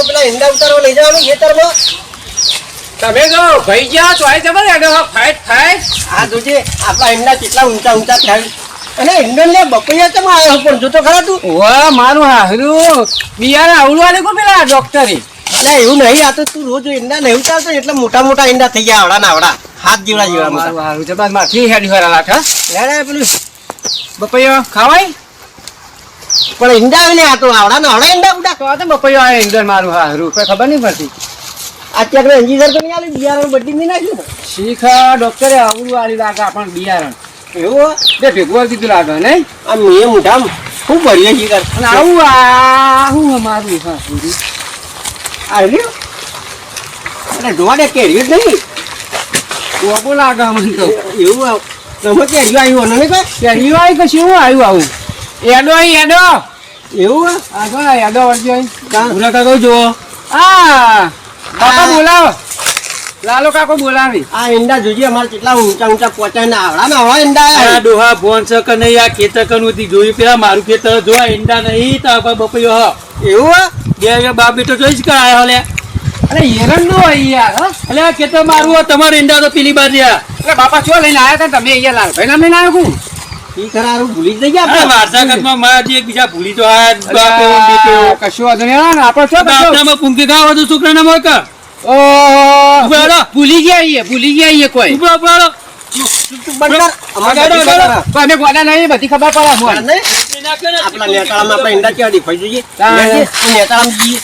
આપણે પેલા ઈંડા ઉતારવા લઈ જવાનું ખેતરમાં? તમે જો ભાઈ ગયા તો આઈ જવા એનો ફાઈટ ફાઈટ આ જોજે. આપણા ઈંડા કેટલા ઊંચા ઊંચા થાય. અને ઈંડો ને બપૈયા ચમ આવ્યો પણ જોતો ખરા તું. વાહ મારું હારું બિયારણ આવડવા દે કો પેલા ડોક્ટરે એટલે એવું નહીં આ તો તું રોજ ઈંડા નહીં ઉતારતો એટલે મોટા મોટા ઈંડા થઈ ગયા આવડા ના આવડા. હાથ જેવડા જેવડા મારું હારું જબર માથી હેડી હરા લાઠા લે પેલું બપૈયો ખાવાય? પણ ઈંડા આવે ને આ તો આવડા ના આવડા ઈંડા ઉડા. તો તો બપૈયો આવે અંદર મારું હા કોઈ ખબર નહીં પડતી. આ ત્યાં અંજીસર તો નહીં આલી બિયારણ બધી નહીં નાખ્યું? શીખા ડોક્ટરે આવડું આલી લાગે આપણને બિયારણ. એવું બે ભેગું કીધું લાગે ને આ મેં મોટા ખૂબ ભરીએ છીએ કર અને આવું આ હું અમારું હા આવ્યું અને ઢોડે કેર્યું જ નહીં. ઓબો લાગે અમને તો. એવું આવ- તમે કેર્યું આવ્યું ને કોઈ? પહેલી વાર કે આવ્યું આવું? એડો અહીં એડો એવું? આ જો ને એડો વળજો? ભૂરા કાકો જુઓ. આ કાકા બોલાવો. લાલો કાકો બોલાવી. આ ઈંડા જોજે અમારે કેટલા ઊંચા ઊંચા પોચા ને આવડા ના હોય ઈંડા આ ડોહા ફોન છે કે નહીં આ ખેતર કનું હતી જોયું પેલા મારું ખેતર જો ઈંડા નહીં તો આ બપયો હ. એવું? બે બે બાપ બેટો જોઈ જ કરાયો લે અરે હેરણ નો યાર. એટલે આ ખેતર મારું તમારે ઈંડા તો પેલી બાજુ એટલે બાપા છો લઈને આવ્યા હતા તમે અહીંયા લાલ ભાઈ નામ લઈને આવ્યો હું? ભૂલી જ ગયા ભૂલી તો આ બાપ એવો ને હા રહો. ભૂલી ગયા ભૂલી ગયા કોઈ. બંધ ખબર કોને કોને નહીં બધી ખબર પડે. આપણા નેતાળામાં આપણા ઈંડા કેવા દેખાય જોઈએ હા, નેતાળામાં જઈએ.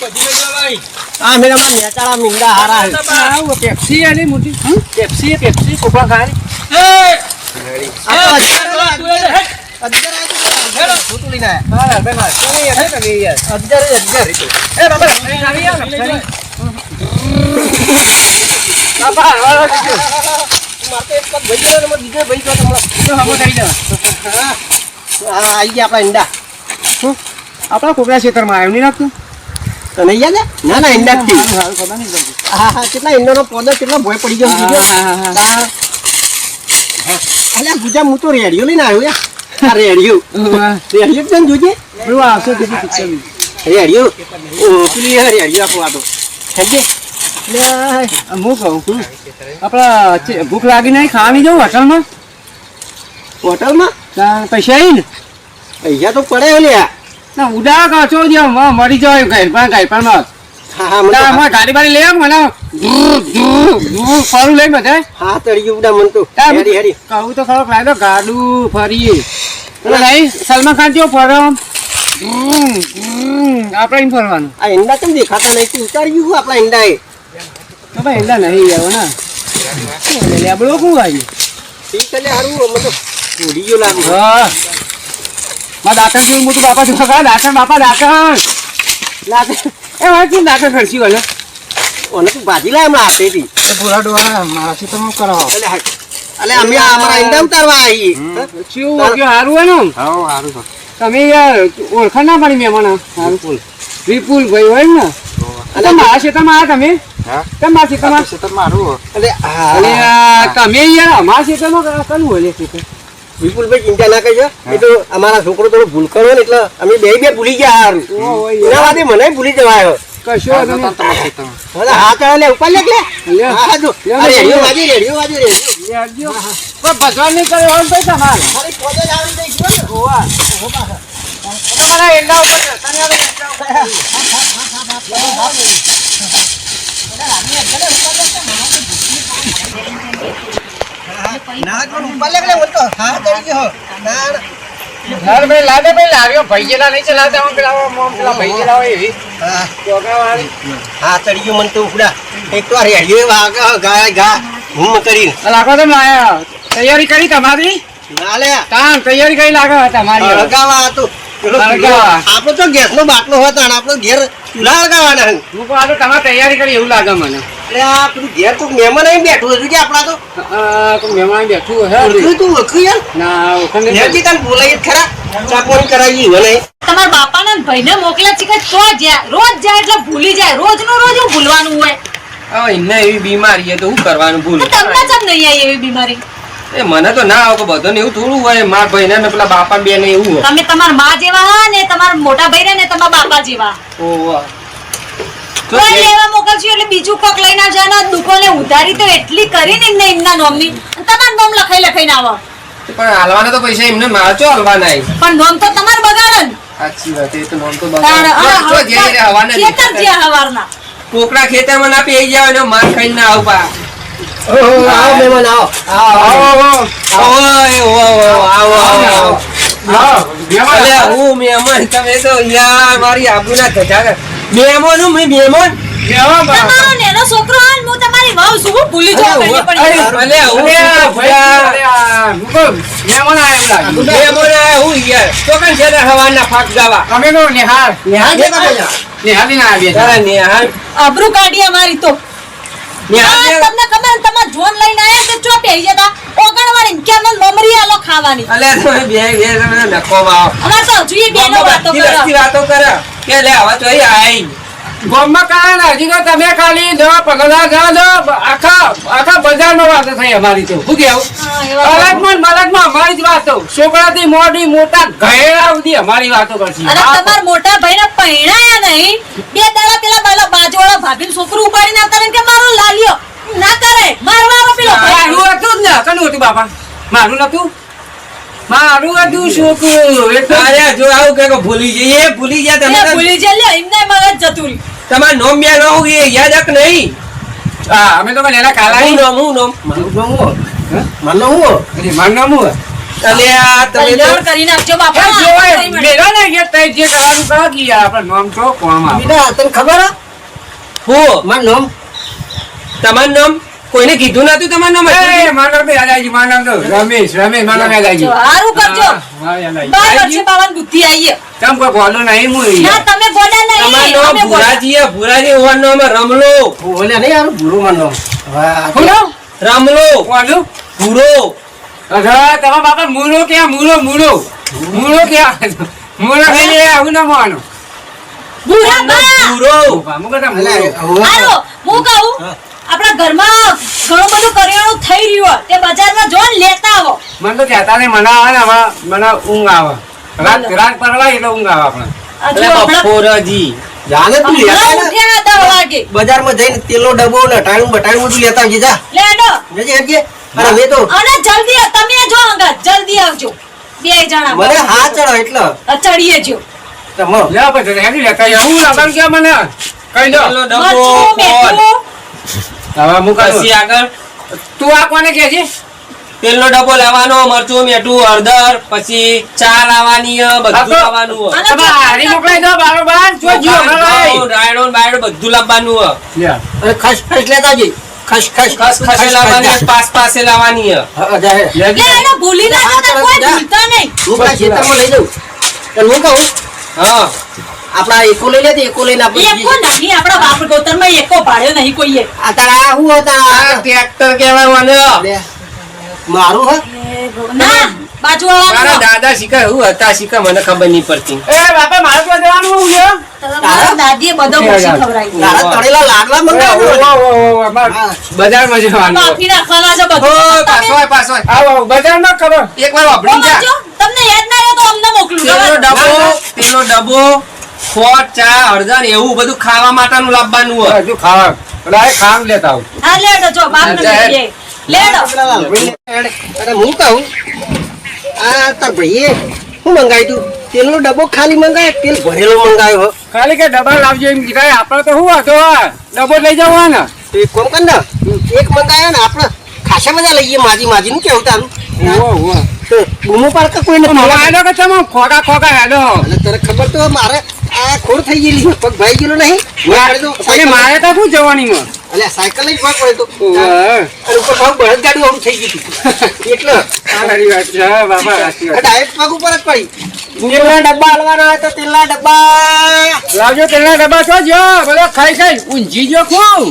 બધી લઈ જવાય. આ મેં અમારા નેતાળામાં ઈંડા હારા છે. આવું પેપ્સી આલી મોટી? પેપ્સી પેપ્સી કોપા ખાય એ! ને આપણા ઈંડા કોકરા ક્ષેત્રમાં આવ્યું નહીં લાગતું તને યાદ? ના ના ઈંડા કેટલા ઈંડાનો પોદો કેટલો ભોય પડી ગયો હા, હા. હા. અલ્યા ગુજા હું તો રેડિયો લઈને આવ્યો યાર. આ રેડિયો. રેડિયો પણ જોજે. પેલું આવશે picture બી. રેડિયો. ઓ પેલી આ રેડિયો આપો આતો. હેજે લે, હું કહું છું આપણા ભૂખ લાગી નહીં ખાવાની જવું હોટલમાં? હોટલમાં? ના પૈસા આવી ને? પૈસા તો પડે લ્યા. ના ઉડા કાચો જે મરી મળી જાય પણ ગાયપાનમાં હા ગાડી બારી લઈ આવ મને ફરું લઈ બધે. હા તળી ઉડા મન તો. હેરી હેરી. કહું તો ખરો તો ગાડું ફરી નહીં સલમાન ખાન જેવો ફરો આપણે એમ ફરવાનું. આ ઈંડા કેમ દેખાતા નહીં? તું ઉતારી ગયું આપણા ઈંડા એ તો ભાઈ એલા નહીં જાવ ને. લેબડો કોણ આવ્યું ઠીક એટલે હારું મને તો ભૂલી ગયો લાગે. હા. માં દાંતણ જેવું મોટું બાપા કા દાંતણ બાપા દાંતણ. એ મારે કેમ દાંતણ ખર્ચી ગયો ઓને તું ભાજી લાય હમણાં હાથેથી એ પૂરા ડોરા મારાથી તો કરાવો. હા. અલે અમે આ અમારા ઈંડા ઉતારવા આવીએ શું વાગ્યો સારું હોય ને હા હારું તમે યાર ઓળખાણ ના પડી મહેમાન વિપુલ વિપુલ. ભાઈ હોય ને? અને મારા ક્ષેત્રમાં આ તમે? હા? કેમ મારા ક્ષેત્રમાં હા અને આ તમે યાર અમારા ક્ષેત્રમાં કયું હોય ક્ષેત્ર વિપુલભાઈ ચિંતા ના કરજો એ તો અમારા છોકરો થોડો ભૂલ કરો ને એટલે અમે બે બે ભૂલી ગયા હારું એના વાતે મને ભૂલી જવાયો કશો હા તો લે ઉપર લે લે લે. હા હા જો લે, આ લે, રેડિયો વાજી રેડિયો વાજી રેડિયો પણ ભગવાન નહીં કરે હોય ભાઈ તમારે ખાલી પોતે જ આવડી જાય છે ને. તમારા એંડા ઉપર ચડતા એંડા ઉપર. ના પણ ઉપર લે લે બોલતો હા ચડી ગયો ના ના. લાલ ભાઈ લાદે ભાઈ લાવ્યો ભાઈ જેલા નહીં ચલાવતા હું પેલા મોમ પેલા ભાઈ જેલા હોય એવી હા. ચડી ગયો મને તો ઉપડા. એક તો રેડિયો વાગે ગા ગા. હું કરીને. લાગો તમે આયા તૈયારી કરી તમારી? ના લે તાન તૈયારી કરી લાગે તમારી. હળગાવા હતું આપડે તો તો ગેસનો બાટલો હતો અને આપણો ઘેર ચૂલા હતા. હું. તો તમારે તૈયારી કરી એવું લાગે મને. એટલે આ પેલું ઘેર કોઈક મહેમાન આવીને બેઠું હતું કે આપણા તો? કોઈ મહેમાન બેઠું હે. ઓળખ્યું તું ઓળખ્યું યાર? ના ઓળખાણ નહીં. ઘેરથી તને ખરા. ચા કરાવી હોય નહીં તમારા ભાઈને મોકલ્યા છે કે તો જ્યાં રોજ જાય એટલે ભૂલી જાય. રોજનું રોજ હું ભૂલવાનું હોય. આ એમને એવી બીમારી છે તો કરવાનું ભૂલ. તમને ચમ નહીં આવી એવી બીમારી? એ મને તો ના આવે બધો એવું થોડું હોય મારા ભાઈ ને પેલા બાપા બે ને એવું હોય. તમે તમારા માં જેવા હા ને તમારા મોટા ભાઈ ને તમારા બાપા જેવા. ઓવા. તો લેવા મોકલશું અને દુકાને ઉધારી તો એટલી કરીને એમને એમના નોમની તમારું નોમ લખાઈ લખાઈને આવો. પણ હાલવાના તો પૈસા એમને મારચો હાલવાના પણ નોમ તો તમાર બગાડન. સાચી વાત એ તો નોમ તો. આ જો હવાના ખેતર જે હવારના. કોકડા ખેતરમાં ના પેઈ જાવ ને માર ખાઈને ના આવપા ઓહો, આવો મહેમાન આવો. આવો આવો. આવો. આવો આવો હું મહેમાન તમે તો યાર મારી આબરૂના ધજા મહેમાન હું મહેમાન? તમારો નેનો છોકરો હું તમારી વહુ છું હું ભૂલી જાઉં ઘણી હું શું કહું? મહેમાન આયા હું યાર તો કઈ છે હવાના ફાક ગાવા અમે તો નિહાળ નિહાળ છે તમે યાર. નિહાળી ના આવીએ તારા નેહાલ. આબરૂ કાઢી અમારી તો. તમને ખબર ને જોન લઈને આયા તે ચો પહેરી જતા ઓગણવાળી ને કેમ મમરી આલો ખાવાની. અલે તમે બે બે તમે આવો. અમાર તો હજુ એ બેનો વાતો કરો. વાતો કરે. કે લે હવે તો આઈ. ગોમમાં કારણ હજી તો તમે ખાલી દવા પગલા જાઓ છો આખા આખા બજારમાં વાતો થઈ અમારી તો. શું કેવું હા, એ વાત અલગમાં મલગમાં અમારી જ વાતો. છોકરાથી મોટી મોટા ઘેરા સુધી અમારી વાતો કરશે. તમારા મોટા ભાઈને પૈણાયા નહીં? બે દાડા પેલા બાલા બાજુવાળા ભાભીનું છોકરું ઉપાડી નાખતા ને કે મારો લાલ્યો. ના કરે મારવાનો પેલો મારું હતું જ ને કનું હતું બાપા. મારું નતું? મારું હતું છોકરું. એટલે જો આવું કે ભૂલી જઈએ ભૂલી ગયા તમે ભૂલી જાય એમને મગજ જતું રહ્યું નોમ બે નો યાદ હક નહીં. હા અમે તો કઈ એના હું નોમ હું નોમ? મારું નામ હું? મારું નામ હું? મારું નામ હું? અલે આ તમે તો કરી નાખજો બાપા. ને કે જે કરવાનું કરો કે આપણે નામ તો કોમ આવે. બીટા, તને ખબર હે? મારું નામ? તમારું નામ? કોઈને કીધું નતું તમારું નામ હતું? મારો નામ તો રમેશ રમેશ મારું નામ યાદ આવી હારું કરજો. બાર વર્ષે પાવન બુદ્ધિ આવીએ તમ કોઈ બોલો નહીં હું ના તમે ગોડા તમારું નહીં નામ ભુરાજી હે, ભુરાજી હોવાનું નામ રમલો. બોલ્યા નહીં યાર ભૂરો મારું નામ વાહ, રમલો. કોનું? ભૂરો. અઢા તમારા બાપા મૂળો ક્યાં? મૂળો મૂળો. મૂળો ક્યાં? મૂળો કઈ આવું ના માનો. ભૂરા બા! ભૂરો. મું કહું આપણા ઘરમાં ઘણું બધું કરિયાણું થઈ રહ્યું હોય તે બજારમાં જો લેતા આવો. મને તો કહેતા નહીં મને આવે ને આમાં મને ઊંઘ આવે. રાત રાત પરવાય એટલે ઊંઘ આવે આપણે બપોરજી જાને તું લેતા ને, ઉઠ્યા દસ વાગે. બજારમાં જઈને તેલનો ડબ્બો ને ટાણું બટાણું બધું લેતા આવજે જા. લે હેડો. જજે હેડજે. અરે હવે તો. અને જલ્દી આવ, તમે જો અંગત જલ્દી આવજો. બે જણા મને હા ચડો એટલે. ચડીએ જો. તમો લે પછી હેડી લેતા આવીએ. લાગણ કે મને? કઈ દો. પેલો ડબ્બો. હવે હું આગળ તું આ કોને કે છે? તેલનો ડબ્બો લેવાનો મરચું મેઠું હળદર પછી ચા લાવવાની બધું લાવવાનું હારી મોકલાઈ દો બારોબાર જો રાયડો બાયડો બધું લાવવાનું હે. લે ખસ ખસ લેતા જઈ. ખસ ખસ ખસ ખસ લાવવાની પાસ પાસે લાવવાની. લે હેડો, ભૂલી ના હા, જતા, ચલો, કોઈ જા. નહીં. હું ખેતરમાં લઈ જાઉં. હું કહું હા. આપડા એકો લઈ લેતી એકો લઈને આપણે એકો નહીં આપણા બાપ ગોતરમાં એકો ભાડ્યો નહીં કોઈએ આ તારા હું હતા? ટ્રેક્ટર કહેવાય મને. મારું હે? ના બાજુવાળાનું મારા દાદા શીખા હું હતા શીખા મને ખબર નહીં પડતી. એ બાપા મારે તો જવાનું હું લ્યો તમારા દાદીએ બધો ઓછી ખવડાવી તારા તળેલા લાડવા મંગાવો હા. બજારમાં જવાનું. કાપી નાખવાના છે બધું. પાછો પાછો આય. આવો બજારમાં ખબર. એક વાર જા. તમને યાદ ના રહે તો અમને મોકલું. ડબ્બો. ખોટ ચા હળદર એવું બધું ખાવા માટેનું લાવવાનું હોય. હજુ ખાવા. લાય ખામ લેતા આવું. હા લેડો જો બાપને જા, લેડો પેલા લાલભાઈને હેડ. અરે હું કહું? આ તાર ભાઈએ શું મંગાવ્યું તું તેલનો ડબ્બો ખાલી મંગાય તેલ ભરેલો મંગાવ્યો ખાલી કે ડબ્બા લાવજો એમ કીધા. આપણે તો શું હતો ડબ્બો લઈ જવા ને તો એક કોમ કર ને. એક મંગાવ્યો ને આપણે ખાસા બધા લઈએ માજી માજી નું કેવું તારું? બૂમો પાડતા કોઈને ખોકા ખોકા હેડો તને ખબર તો મારે આ ખોડ થઈ ગયેલી. છે પગ ભાઈ ગયેલો નહીં. મારે તો મારે તો શું જવાની માં? અલ્યા સાયકલ લઈ ભાગ પડે તો. અરે ઉપર ભાગ બળદ ગાડી આવું થઈ ગયું એટલે સારી વાત છે. બાબા. ડાયરેક્ટ પગ ઉપર જ પડી. તેલના ડબ્બા હાલવાના હોય તો તેલના ડબ્બા. લાવજો તેલના ડબ્બા છો જો બધો ખાઈ ખાઈ. ઊંઝી જો ખૂબ.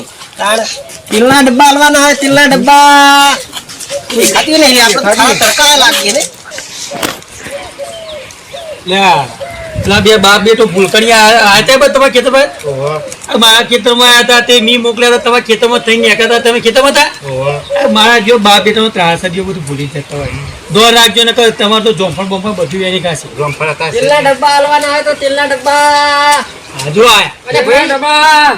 તેલના ડબ્બા હાલવાના હોય તેલના ડબ્બા. ખાતી નહીં આપણે તડકા લાગીએ ને. બે બાપ બેટો તમારા ખેતરમાં? મારા ખેતરમાં આયા હતા તે મી મોકલ્યા હતા તમારા ખેતરમાં થઈને તમે ખેતરમાં હતા? મારા જો બાપ ત્રાસ જેવું બધું ભૂલી જતા હોય. દોર રાખજો ને તમારે તો જોફણ બોફણ બધું એની કાશે તેલના ડબ્બા હાલવાના હોય તો તેલના ડબ્બા. હાજો આયા અરે ડબ્બા.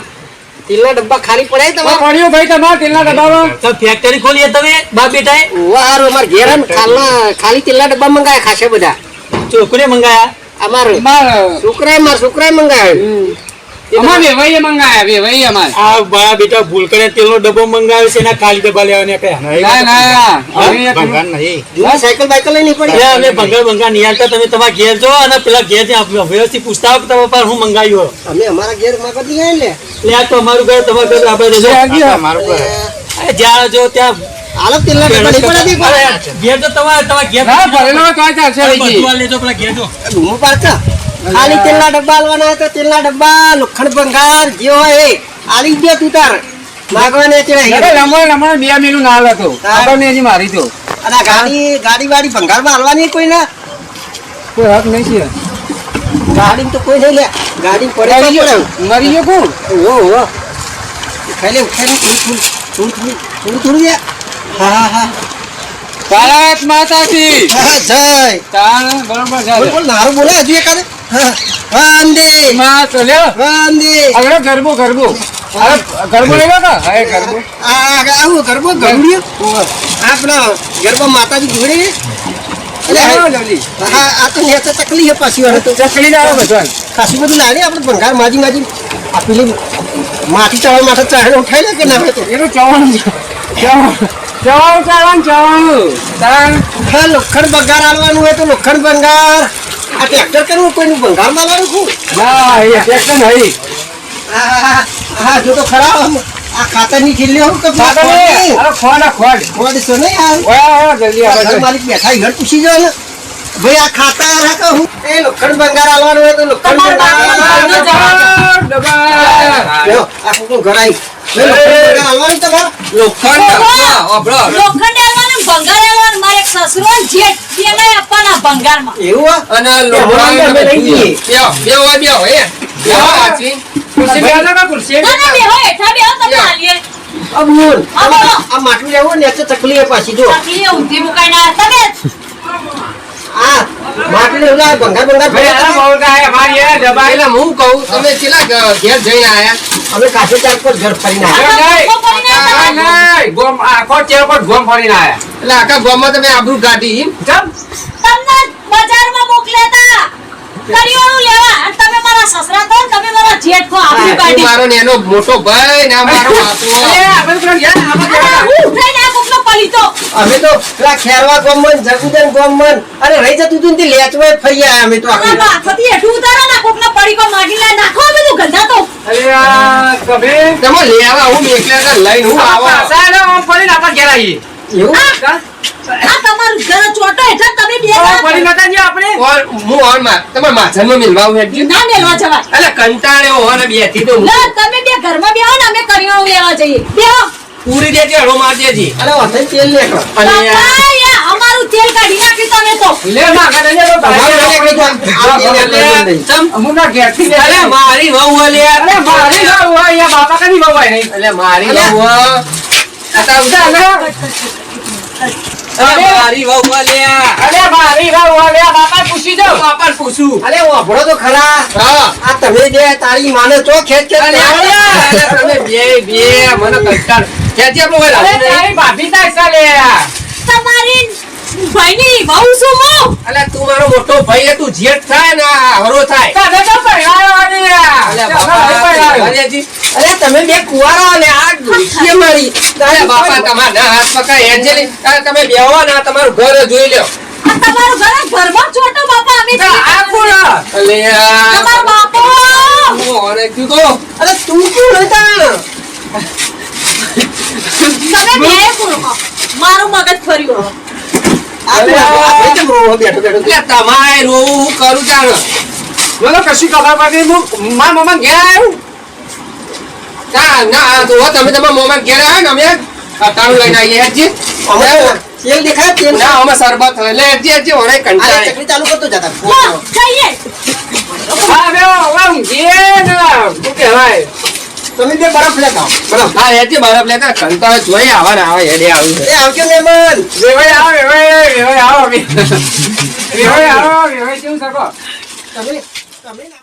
તેલના ડબ્બા ખાલી પડે તમારે? પડ્યું ભાઈ તમારા તેલના ડબ્બામાં. તો ફેક્ટરી ખોલી તમે બાપ બેટાએ? વાર અમાર ઘેર ખાલના ખાલી તેલના ડબ્બા મંગાયા ખાશે બધા. ચોકડે મંગાયા? અમાર. છોકરાએ મારા મંગાવે. અમારે વેવાઈએ મંગાયા વેવાઈએ અમારે. આ બા બેટા ભૂલ કરે તેલનો ડબ્બો મંગાવ્યો છે એના ખાલી ડબ્બા લેવાની આપણે ના ના અમે નહીં. સાયકલ બાયકલ લઈ નહીં પડી અમે ભંગાર ભંગાર આવતા તમે તમારા ઘેર જો અને પેલા ઘેર ત્યાં વ્યવસ્થિત પૂછતા આવો કે તમારા પાસે હું મંગાવ્યો. અમે અમારા ઘેરમાં કદી ગયા ને લે. આ તો અમારું ઘર તમારું ઘર આપણે જ્યાં જો ત્યાં હાલો તેલના ડબ્બા પડા દી પર ઘેર તો તમારે તમારા ઘેર ના ભરેલો હોય ચાલશે. બધું લેજો પેલા ઘેર જો. પાડતા. ખાલી તેલના ડબ્બા આલવાના તો તેલના ડબ્બા લોખંડ ભંગાર જે હોય એ. આલી દે તું તાર. માગવાને અરે ચડે રમણ રમણ બે મિનિટ નાલ હતો આપણને હજી મારી દો અને ગાડી ગાડી વાડી ભંગારમાં હાલવાની કોઈ ના? કોઈ હક નહીં છે. ગાડી તો કોઈ નહીં લે. ગાડી પડે તો ગયો. મરી ગયો કોણ? ઓ ઓ ખાલી ઉઠાઈને થોડું થોડું થોડું થોડું હા હા ભારત માતાજી જય. તાણ બરોબર છે. બોલ નારું બોલે હજુ એકાદ હા વાંદે. માં તો લ્યો. વાંદે. આગળ ગરબો ગરબો. અરે ગરબો લેવા કા હા ગરબો. આ આવું ગરબો ગરબડિયો આપણો ગરબો માતાજી ઘોડે લેવો હા. આ તો નેચે તકલી હે પાછી ખાસી બધું લાગે આપણે ભંગાર માજી માજી આ પેલી માટી ચાવવા માટે ચાહે ઉઠાઈ લે કે ના એનું તો? એ તો ચવાણું ચાલવાનું ચવાણું. તાણ હા લોખંડ ભંગાર આવવાનું હોય તો લોખંડ બંગાર આ ટ્રેક્ટર કરવું કોઈનું બંગારમાં લાવે છું? ના એ ટ્રેક્ટર નહીં. હા હા જો તો ખરા આ ખાતરની ખીલ્લી કે સાગર ખોડ ખોડ. ખોડ છો નહીં આ જલ્દી. માલિક બેઠા ઘર પૂછી જાવ ને. ભાઈ આ ખાતા આ હું? એ લોખંડ બંગાર આવવાનું હોય તો લોખંડ બંગાર ઘર આવી એક સસરો ને બેસો કા ખુરશી ના, ના, બેહો, હેઠા બેહો, તમે માટલું પાછી જો ઊંધી. તમે. ભંગાર ભંગાર ભાઈ અમારી એ હું કહું તમે કેટલા ઘેર જઈને આયા? અમે કાશે ચાર પર ઘર ફરીને આવ્યા. ગોમ આખો ચેર પર ગોમ ફરીને આયા એટલે આખા ગામમાં તમે આબરૂ કાઢી એમ? ચમ તમને બજારમાં મોકલ્યા તા. કરિયાણું લેવા. અને તમે મારા સસરા તમે મારા જેઠ તું મોટો ભાઈ ને મારો બાપુ. એ આપણે પેલા ગયા ને, આપણે અને ગયા. હું ઉઠાઈને આ કોકનો પલીતો. અમે તો પેલા ખેરવા ગોમન જગુદન ગોમન અરે રહી જતું તું ને તે લેચવાય ફરી આયા અમે તો આખું. માથાથી હેઠું ઉતારો ને કોકનો પડીકો માગી લે નાખો અમે તો ગંધા તો. અરે આ કભે તમે લેવા હું એકલા હતા, લઈને હું આવા પાછા એને આમ આપણે ઘેર આવીએ. એવું કા? આ તમારું ઘર ચોટો તમે બે આમ નતા ગયા આપણે ઓર હું ઓરમાં તમારે માછામાં મિલવા હું હેડજો. ના મેલવા જવાય. એટલે કંટાળ્યો હો ને બેઠી તો ના, તમે બે ઘરમાં બેહો ને અમે કરિયાણું લેવા જઈએ બેહો પૂરી દેજે હળો માર દેજે અરે વાંધો તેલ લેખો અને બાપા, અમારું તેલ કાઢી તમે તો લે ના કરે ને તો અમારે ભાઈ તો આ તેલ લેખો નહીં. ચમ. અમુકના લે. મારી વહુ અલે અરે મારી બાપા કદી બવાય નહીં અલે મારી વહુ. આ જા. ને? અરે મારી વહુ અલે અરે મારી ના હોય બાપા પૂછી જાઓ પાપા પૂછું. અરે વાપરો તો ખરા. હા. આ તમે બે તારી માને તો ખેંચ ખેંચ અરે તમે બે બે મને કંટાળ. ક્યાંથી આપણું કોઈ અરે તારી ભાભી થાય છે તમારી ભાઈની વહુ શું હું અલે તું મારો મોટો ભાઈ હે તું જેઠ થાય ને હરો થાય. તને તો બાપા, અરે તમે બે કુવારા ને આ ડોશીએ મારી. અરે બાપા તમારા ના હાથ પકડાય હેંજે તમે બેહો ને તમારું ઘર જોઈ લ્યો. તમારું ઘર ઘરમાં ચોટો બાપા અમે આ કોણ? અલે તમારો બાપો. હું ઓને અરે તું કોણ હતા? તમે બે પૂરો મારું મગજ ફર્યું બેઠો બેઠો તમારે રોવું કરું જાણ. બોલો કશી ખબર પડે હું મારા મમ્મા ઘેર આવ્યો ના ના તો તમે તમારા મોમાં ઘેર આવ્યા ને અમે અટાણું લઈને આવીએ હજી અમે તેલ દેખાય તેલ ના અમે શરબત એટલે હેજી હેજી ઓને અરે કંટાળે. ચાલુ કરતો જતા. હા બે ઊંઘીએ શું કહેવાય? તમે બે બરફ લેતા. બરફ. હા હેડજે બરફ લેતા. કંટાળો જોઈ આવા ને આવા હેડે આવ્યું એ આવજો મહેમાન. વેવાઈ આવો વેવાઈ વેવાઈ આવો વેવાઈ આવો વેવાઈ કેવું શકો તમે તમે